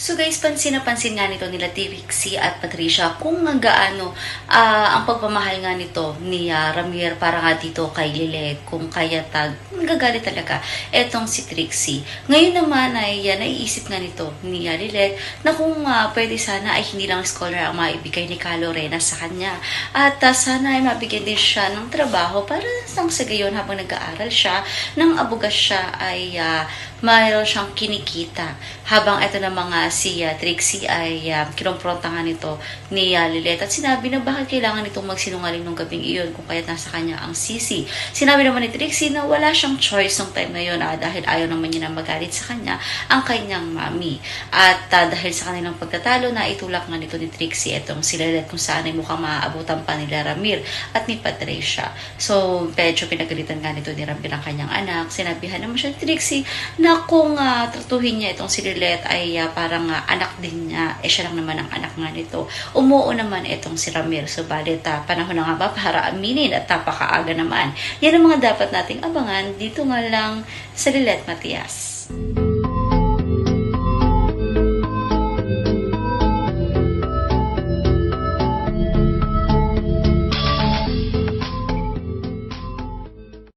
So guys, pansin na pansin nga nito nila Trixie at Patricia kung nga gaano ah, ang pagmamahal nga nito ni ah, Ramir para nga dito kay Lile kung kaya tag nagagalit talaga etong si Trixie. Ngayon naman ay uh, naiisip nga nito ni uh, Lile na kung ah, pwede sana ay hindi lang scholar ang maibigay ni Carlo Rena sa kanya at ah, sana ay mabigyan din siya ng trabaho para sang sa gayon habang nag-aaral siya ng abugas siya ay ah, mayroon siyang kinikita. Habang ito na mga si uh, Trixie ay uh, kinompronta nga nito ni uh, Lilet at sinabi na bakit kailangan itong magsinungaling nung gabing iyon kung kaya't nasa kanya ang sisi. Sinabi naman ni Trixie na wala siyang choice nung time na yun ah, dahil ayaw naman niya na magalit sa kanya ang kanyang mami. At ah, dahil sa kanilang pagtatalo na itulak nga nito ni Trixie itong si Lilet kung saan ay mukhang maaabutan pa nila Ramir at ni Patricia. So, medyo pinagalitan nga nito ni Ramir ang kanyang anak. Sinabihan naman siya ni Trixie na kung ah, tratuhin niya itong si Lilet ay ah, parang ah, anak din niya, eh siya lang naman ang anak nga nito. Umuo naman itong si Ramir. Subalit ah, panahon na nga ba para aminin at napakaaga naman. Yan ang mga dapat nating abangan dito nga lang sa Lilet Matias.